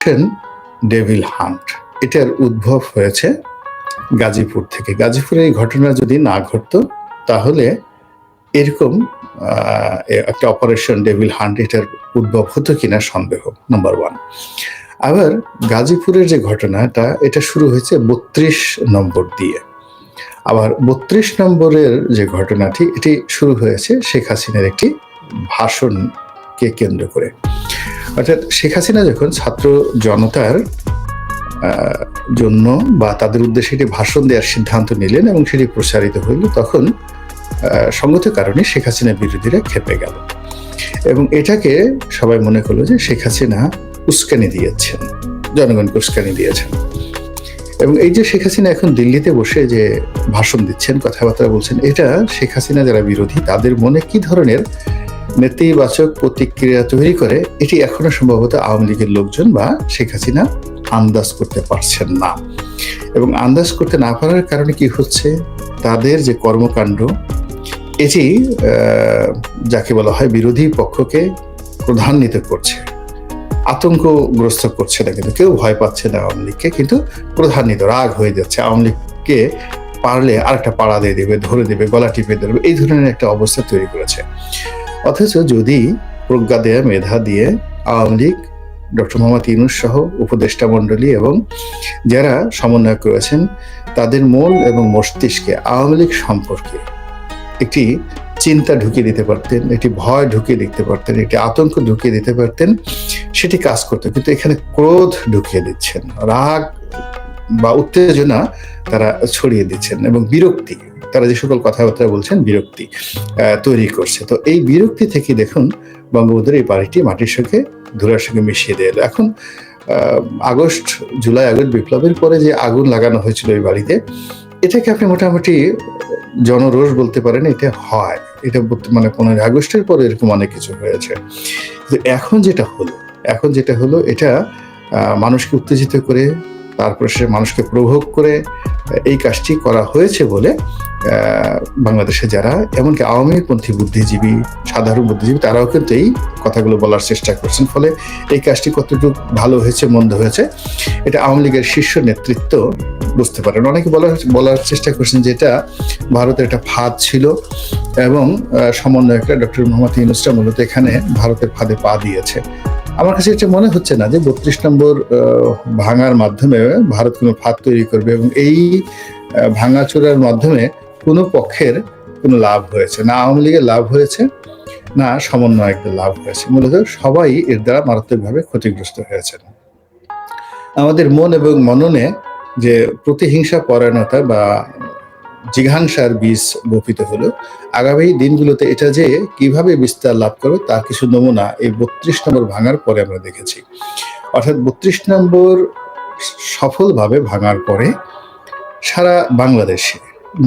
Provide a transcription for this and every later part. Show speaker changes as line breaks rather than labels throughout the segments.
Operation devil hunt. এটার উদ্ভব হয়েছে গাজীপুর থেকে। গাজীপুরে এই ঘটনা যদি না ঘটতো, তাহলে এরকম একটা অপারেশন ডেভিল হান্ট, এটার উদ্ভব হতো কিনা সন্দেহ নাম্বার ওয়ান আবার গাজীপুরের যে ঘটনাটা, এটা শুরু হয়েছে বত্রিশ নম্বর দিয়ে। আবার বত্রিশ নম্বরের যে ঘটনাটি, এটি শুরু হয়েছে শেখ হাসিনার একটি ভাষণকে কেন্দ্র করে। অর্থাৎ শেখ হাসিনা যখন ছাত্র জনতার জন্য বা তাদের উদ্দেশ্যে একটি ভাষণ দেওয়ার সিদ্ধান্ত নিলেন এবং সেটি প্রসারিত হইল, তখন সঙ্গত কারণে শেখ হাসিনা বিরোধীরা খেপে গেল। এবং এটাকে সবাই মনে করল যে শেখ হাসিনা উস্কানি দিয়েছেন, জনগণকে উস্কানি দিয়েছেন। এবং এই যে শেখ হাসিনা এখন দিল্লিতে বসে যে ভাষণ দিচ্ছেন, কথাবার্তা বলছেন, এটা শেখ হাসিনা যারা বিরোধী, তাদের মনে কি ধরনের নেতিবাচক প্রতিক্রিয়া তৈরি করে এটি এখনও সম্ভবত আওয়ামী লীগের লোকজন বা শেখ হাসিনা আন্দাজ করতে পারছেন না। এবং আন্দাজ করতে না পারার কারণে কি হচ্ছে? তাদের যে কর্মকাণ্ড, এটি যাকে বলা হয় বিরোধী পক্ষকে প্রধান্বিত করছে। আতঙ্কগ্রস্ত করছে না কিন্তু, কেউ ভয় পাচ্ছে না আওয়ামী লীগকে, কিন্তু প্রধান্বিত রাগ হয়ে যাচ্ছে। আওয়ামী লীগকে পারলে আরেকটা পাড়া দিয়ে দেবে, ধরে দেবে, গলা টিপে ধরবে, এই ধরনের একটা অবস্থা তৈরি করেছে। অথচ যদি প্রজ্ঞা দেয়া মেধা দিয়ে আওয়ামী লীগ, ডক্টর মোহাম্মদ ইউনুস সহ উপদেষ্টা মণ্ডলী এবং যারা সমন্বয় করেছেন তাদের মন এবং মস্তিষ্কে আওয়ামী লীগ সম্পর্কে একটি চিন্তা ঢুকিয়ে দিতে পারতেন, একটি ভয় ঢুকিয়ে দিতে পারতেন, একটি আতঙ্ক ঢুকিয়ে দিতে পারতেন, সেটি কাজ করতো। কিন্তু এখানে ক্রোধ ঢুকিয়ে দিচ্ছেন, রাগ বা উত্তেজনা তারা ছড়িয়ে দিচ্ছেন এবং বিরক্তি তারা যে সকল কথাবার্তা বলছেন, বিরক্তি তৈরি করছে। তো এই বিরক্তি থেকে দেখুন বঙ্গবন্ধুর এই বাড়িটি মাটির সঙ্গে ধুলার সঙ্গে মিশিয়ে দিয়ে। এলো এখন আগস্ট, জুলাই, আগস্ট বিপ্লবের পরে যে আগুন লাগানো হয়েছিল এই বাড়িতে, এটাকে আপনি মোটামুটি জনরোষ বলতে পারেন এটা হয়। এটা মানে পনেরোই আগস্টের পরে এরকম অনেক কিছু হয়েছে। এখন যেটা হলো, এখন যেটা হলো, এটা মানুষকে উত্তেজিত করে তারপরে সে মানুষকে প্রভোগ করে, এই কাজটি করা হয়েছে বলে বাংলাদেশে যারা, এমনকি আওয়ামীপন্থী বুদ্ধিজীবী, সাধারণ বুদ্ধিজীবী, তারাও কিন্তু এই কথাগুলো বলার চেষ্টা করছেন। ফলে এই কাজটি কতটুকু ভালো হয়েছে, মন্দ হয়েছে, এটা আওয়ামী লীগের শীর্ষ নেতৃত্ব বুঝতে পারেন। অনেকে বলার বলার চেষ্টা করছেন যে এটা ভারতের একটা ফাঁদ ছিল এবং সমন্বয়করা ডক্টর মোহাম্মদ ইউনুসরা মূলত এখানে ভারতের ফাঁদে পা দিয়েছে। আমার কাছে এটা মনে হচ্ছে না যে বত্রিশ নম্বর ভাঙার মাধ্যমে ভারত কোনো ফাঁদ তৈরি করবে এবং এই ভাঙাচোরার মাধ্যমে কোনো পক্ষের কোনো লাভ হয়েছে। না আওয়ামী লীগের লাভ হয়েছে, না সমন্বয়কদের লাভ হয়েছে। মূলত সবাই এর দ্বারা মারাত্মকভাবে ক্ষতিগ্রস্ত হয়েছেন। আমাদের মন এবং মননে যে প্রতিহিংসা পরায়ণতা বা জিঘাংসার বীজ বপিত হলো। আগামী দিনগুলোতে এটা যে কীভাবে বিস্তার লাভ করবে তার কিছু নমুনা এই বত্রিশ নম্বর ভাঙার পরে আমরা দেখেছি। অর্থাৎ বত্রিশ নম্বর সফলভাবে ভাঙার পরে সারা বাংলাদেশে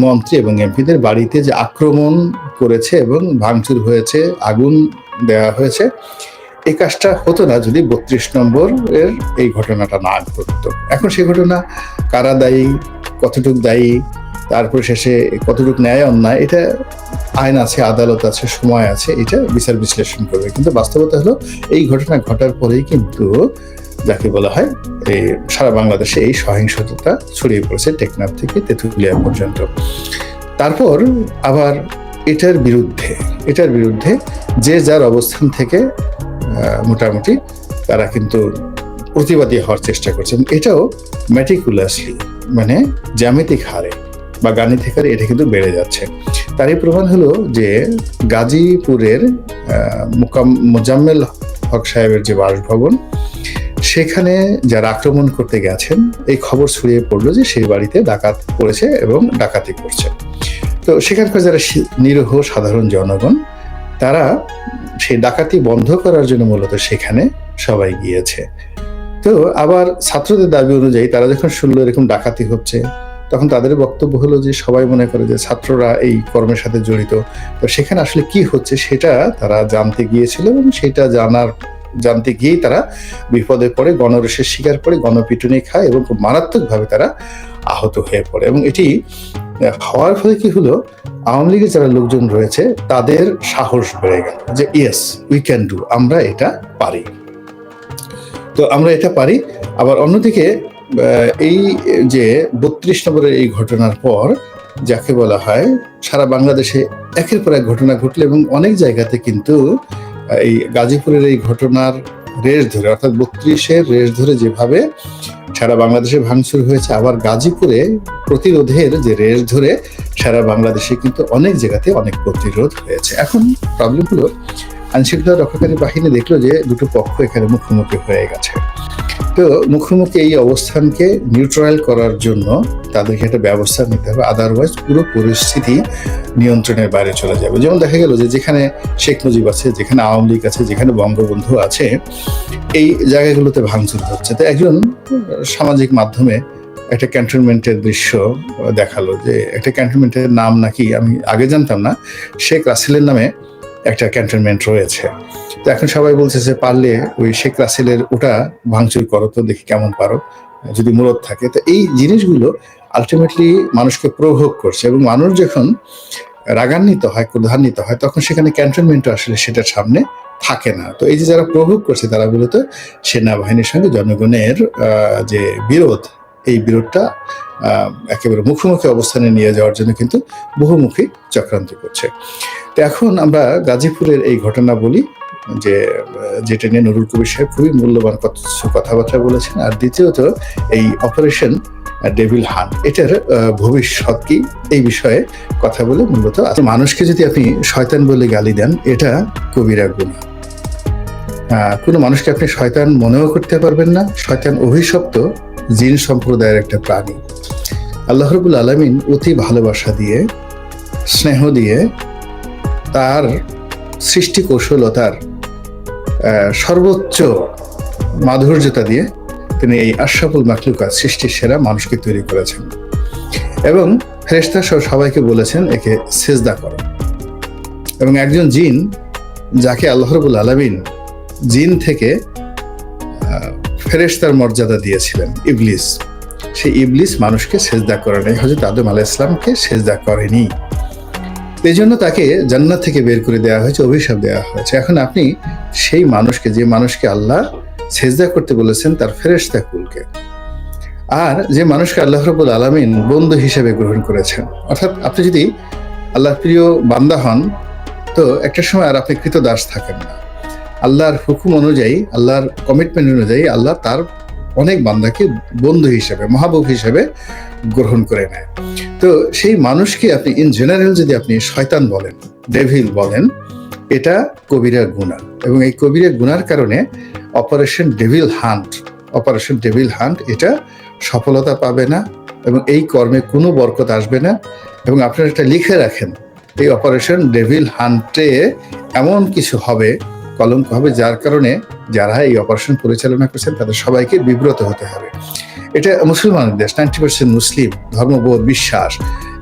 মন্ত্রী এবং এমপিদের বাড়িতে যে আক্রমণ করেছে এবং ভাঙচুর হয়েছে, আগুন দেওয়া হয়েছে এই কাজটা হতো না যদি বত্রিশ নম্বর এর এই ঘটনাটা না ঘটতো। এখন সেই ঘটনা কারা দায়ী, কতটুক দায়ী তারপর শেষে কতটুকু ন্যায়, অন্যায়, এটা আইন আছে, আদালত আছে, সময় আছে, এটা বিচার বিশ্লেষণ করবে। কিন্তু বাস্তবতা হলো, এই ঘটনা ঘটার পরেই কিন্তু যাকে বলা হয় এই সারা বাংলাদেশে এই সহিংসতা ছড়িয়ে পড়েছে টেকনাফ থেকে তেঁতুলিয়া পর্যন্ত। তারপর আবার এটার বিরুদ্ধে এটার বিরুদ্ধে যে যার অবস্থান থেকে মোটামুটি তারা কিন্তু প্রতিবাদী হওয়ার চেষ্টা করছেন এটাও ম্যাটিকুলাসলি মানে জ্যামিতিক হারে বা গাণিতিক হারে এটা কিন্তু বেড়ে যাচ্ছে। তারই প্রমাণ হলো যে গাজীপুরের মোকাম- মোজাম্মেল হক সাহেবের যে বাসভবন, সেখানে যারা আক্রমণ করতে গেছেন, এই খবর ছড়িয়ে পড়ল যে সেই বাড়িতে ডাকাত পড়েছে এবং ডাকাতি করছে। তো সেখানকার যারা নিরীহ সাধারণ জনগণ, তারা সেই ডাকাতি বন্ধ করার জন্য মূলত সেখানে সবাই গিয়েছে। তো আবার ছাত্রদের দাবি অনুযায়ী তারা যখন শুনলো এরকম ডাকাতি হচ্ছে তখন তাদের বক্তব্য হলো যে, সবাই মনে করে যে ছাত্ররা এই কর্মের সাথে জড়িত। তো সেখানে আসলে কি হচ্ছে সেটা তারা জানতে গিয়েছিল এবং সেটা জানার, জানতে গিয়েই তারা বিপদে পড়ে গণরসের শিকার পড়ে, গণপিটুনি খায় এবং খুব মারাত্মকভাবে তারা আহত হয়ে পড়ে এবং এটি হওয়ার ফলে কি হলো, আওয়ামী লীগের যারা লোকজন রয়েছে তাদের সাহস বেড়ে গেল যে, ইয়েস, উই ক্যান ডু, আমরা এটা পারি। তো আমরা এটা পারি। আবার অন্যদিকে এই যে বত্রিশ নম্বরের এই ঘটনার পর যাকে বলা হয়, সারা বাংলাদেশে একের পর এক ঘটনা ঘটলো এবং অনেক জায়গাতে কিন্তু এই গাজীপুরের এই ঘটনার রেশ ধরে, অর্থাৎ বত্রিশের রেশ ধরে যেভাবে সারা বাংলাদেশে ভাঙচুর হয়েছে, আবার গাজীপুরে প্রতিরোধের যে রেশ ধরে সারা বাংলাদেশে কিন্তু অনেক জায়গাতে অনেক প্রতিরোধ হয়েছে। এখন প্রবলেম হলো, আইনশৃঙ্খলা রক্ষাকারী বাহিনী দেখল যে দুটো পক্ষ এখানে মুখোমুখি হয়ে গেছে। তো মুখোমুখি এই অবস্থানকে নিউট্রাল করার জন্য তাদেরকে একটা ব্যবস্থা নিতে হবে। আদারওয়াইজ পুরো পরিস্থিতি নিয়ন্ত্রণের বাইরে চলে যাবে। যেমন দেখা গেল যে যেখানে শেখ মুজিব আছে, যেখানে আওয়ামী লীগ আছে, যেখানে বঙ্গবন্ধু আছে, এই জায়গাগুলোতে ভাঙচুর হচ্ছে। তো একজন সামাজিক মাধ্যমে একটা ক্যান্টনমেন্টের দৃশ্য দেখাল যে একটা ক্যান্টনমেন্টের নাম নাকি আমি আগে জানতাম না, শেখ রাসেলের নামে একটা ক্যান্টনমেন্ট রয়েছে। তো এখন সবাই বলছে যে, পারলে ওই শেখ রাসেলের ওটা ভাঙচুর করো তো, দেখি কেমন পারো। যদি মূলত থাকে, তো এই জিনিসগুলো আলটিমেটলি মানুষকে প্রভোগ করছে এবং মানুষ যখন রাগান্বিত হয়, ক্রধান্বিত হয়, তখন সেখানে ক্যান্টনমেন্ট আসলে সেটার সামনে থাকে না। তো এই যে যারা প্রভোগ করছে, তারা মূলত সেনাবাহিনীর সঙ্গে জনগণের যে বিরোধ এই বিরোধটা একেবারে মুখোমুখি অবস্থানে নিয়ে যাওয়ার জন্য কিন্তু বহুমুখী চক্রান্ত করছে। তো এখন আমরা গাজীপুরের এই ঘটনা বলি, যে, যেটা নিয়ে নুরুল কবির সাহেব খুবই মূল্যবান কথাবার্তা বলেছেন। আর দ্বিতীয়ত, এই অপারেশন ডেভিল হান, এটার ভবিষ্যৎ কি, এই বিষয়ে কথা বলে মূলত আজ মানুষকে যদি আপনি শয়তান বলে গালি দেন, এটা কবিরা গুণা কোনো মানুষকে আপনি শয়তান মনেও করতে পারবেন না। শয়তান অভিশপ্ত জিন সম্প্রদায়ের একটা প্রাণী। আল্লাহ রবুল আলমিন অতি ভালোবাসা দিয়ে, স্নেহ দিয়ে তার সৃষ্টি কৌশলতার সর্বোচ্চ মাধুর্যতা দিয়ে তিনি এই আশরাফুল মাকলুকা সৃষ্টির সেরা মানুষকে তৈরি করেছেন। এবং ফেরেস্তা সহ সবাইকে বলেছেন, একে সেজদা করো। এবং একজন জিন, যাকে আল্লাহরবুল আলমিন জিন থেকে আহ, ফেরেশতার মর্যাদা দিয়েছিলেন ইবলিস। সেই ইবলিস মানুষকে সেজদা করে নাই। হজরত আদম আলাহ ইসলামকে সেজদা করেনি। এই জন্য তাকে জান্নাত থেকে বের করে দেওয়া হয়েছে অভিশাপ দেওয়া হয়েছে। এখন আপনি সেই মানুষকে যে মানুষকে আল্লাহ সেজদা করতে বলেছেন তার ফেরেশতা কুলকে? আর যে মানুষকে আল্লাহ রবুল আলমিন বন্ধু হিসেবে গ্রহণ করেছেন। অর্থাৎ আপনি যদি আল্লাহ প্রিয় বান্দা হন তো একটা সময় আর আপনি কৃতদাস থাকেন না। আল্লাহর হুকুম অনুযায়ী, আল্লাহর কমিটমেন্ট অনুযায়ী আল্লাহ তার অনেক বান্দাকে বন্ধু হিসেবে, মহাবুব হিসেবে গ্রহণ করে নেয়। তো সেই মানুষকে আপনি ইন জেনারেল যদি আপনি শয়তান বলেন ডেভিল বলেন, এটা কবিরা গুণা। এবং এই কবিরা গুনার কারণে operation devil hunt operation devil hunt এটা সফলতা পাবে না এবং এই কর্মে কোনো বরকত আসবে না। এবং আপনারা এটা লিখে রাখেন, এই অপারেশন ডেভিল হান্টে এমন কিছু হবে কলঙ্ক হবে, যার কারণে যারা এই অপারেশন পরিচালনা করছেন, তাদের সবাইকে বিব্রত হতে হবে। এটা মুসলমানের দেশ নাইনটি পার্সেন্ট মুসলিম, ধর্মবোধ, বিশ্বাস।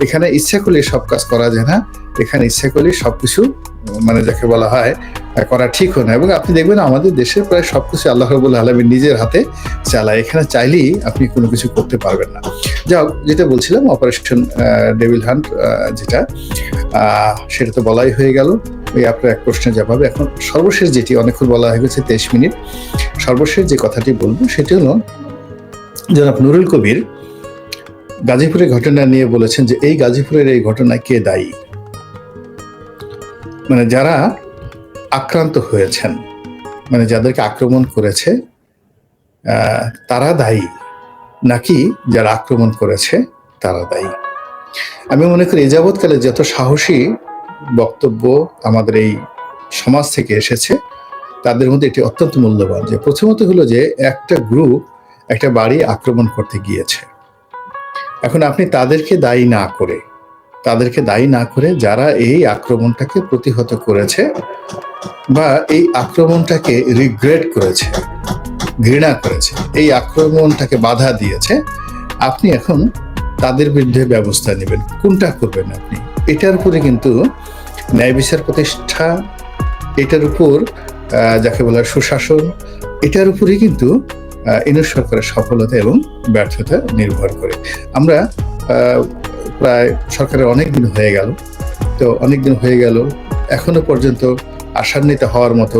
এখানে ইচ্ছা করলে সব কাজ করা যায় না। এখানে ইচ্ছা করলে সবকিছু মানে যাকে বলা হয়, করা ঠিক হয় না। এবং আপনি দেখবেন আমাদের দেশে প্রায় সব সবকিছু আল্লাহ রবুল্লা আলমী নিজের হাতে চালায়। এখানে চাইলেই আপনি কোনো কিছু করতে পারবেন না। যাও যেটা বলছিলাম অপারেশন ডেভিল হান্ট যেটা সেটা তো বলাই হয়ে গেল। ওই আপনার এক প্রশ্নের জবাবে। এখন সর্বশেষ যেটি, অনেকক্ষণ বলা হয়ে গেছে, তেইশ মিনিট। সর্বশেষ যে কথাটি বলব, সেটি হলো, জনাব নুরুল কবির গাজীপুরের ঘটনা নিয়ে বলেছেন যে এই গাজীপুরের এই ঘটনায় কে দায়ী? মানে যারা আক্রান্ত হয়েছেন মানে যাদেরকে আক্রমণ করেছে তারা দায়ী? নাকি যারা আক্রমণ করেছে, তারা দায়ী? আমি মনে করি যাবৎকালে যত সাহসী বক্তব্য আমাদের এই সমাজ থেকে এসেছে, তাদের মধ্যে এটি অত্যন্ত মূল্যবান যে প্রথমত হলো যে একটা গ্রুপ একটা বাড়ি আক্রমণ করতে গিয়েছে। এখন আপনি তাদেরকে দায়ী না করে, তাদেরকে দায়ী না করে যারা এই আক্রমণটাকে প্রতিহত করেছে বা এই আক্রমণটাকে রিগ্রেট করেছে, ঘৃণা করেছে, এই আক্রমণটাকে বাধা দিয়েছে, আপনি এখন তাদের বিরুদ্ধে ব্যবস্থা নেবেন। কোনটা করবেন আপনি? এটার উপরে কিন্তু ন্যায় বিচার প্রতিষ্ঠা, এটার উপর যাকে বলা সুশাসন, এটার উপরেই কিন্তু ইউনিট সরকারের সফলতা এবং ব্যর্থতা নির্ভর করে। আমরা প্রায় সরকারের অনেক দিন হয়ে গেল। তো অনেক দিন হয়ে গেল, এখনও পর্যন্ত আশান্বিত হওয়ার মতো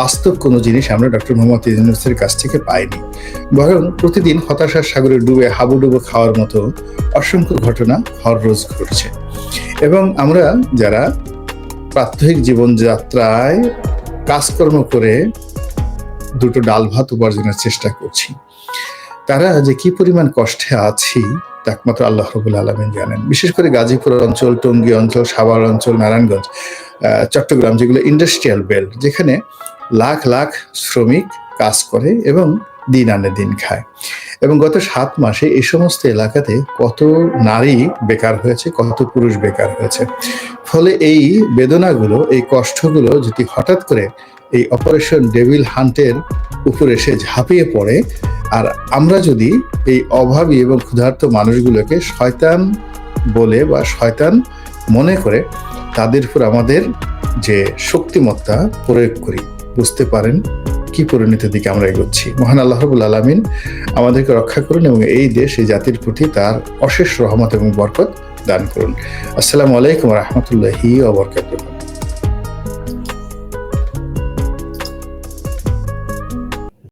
বাস্তব কোনো জিনিস আমরা ডক্টর মোহাম্মদ ইউনুসের কাছ থেকে পাইনি। বরং প্রতিদিন হতাশার সাগরে ডুবে, হাবুডুবু খাওয়ার মতো অসংখ্য ঘটনা হর রোজ ঘটছে। এবং আমরা যারা প্রাত্যহিক জীবনযাত্রায় কাজকর্ম করে দুটো ডাল ভাত উপার্জনের চেষ্টা করছি। তারা যে কি পরিমাণ কষ্টে আছি একমাত্র আল্লাহ রবুল আলমিন জানেন। বিশেষ করে গাজীপুর অঞ্চল, টঙ্গী অঞ্চল, সাভার অঞ্চল, নারায়ণগঞ্জ চট্টগ্রাম, যেগুলো ইন্ডাস্ট্রিয়াল বেল্ট যেখানে লাখ লাখ শ্রমিক কাজ করে এবং দিন আনে দিন খায়। এবং গত সাত মাসে এই সমস্ত এলাকাতে কত নারী বেকার হয়েছে, কত পুরুষ বেকার হয়েছে। ফলে এই বেদনাগুলো, এই কষ্টগুলো যদি হঠাৎ করে এই অপারেশন ডেভিল হান্টের উপর এসে ঝাঁপিয়ে পড়ে। আর আমরা যদি এই অভাবী এবং ক্ষুধার্ত মানুষগুলোকে শয়তান বলে বা শয়তান মনে করে, তাদের উপর আমাদের যে শক্তিমত্তা প্রয়োগ করি, বুঝতে পারেন কি পরিণতির দিকে আমরা এগোচ্ছি। মহান আল্লাহ রবুল আলমিন আমাদেরকে রক্ষা করুন এবং এই দেশ, এই জাতির প্রতি তার অশেষ রহমত এবং বরকত দান করুন। আসসালামু আলাইকুম রহমতুল্লাহি ওবরকাতুহ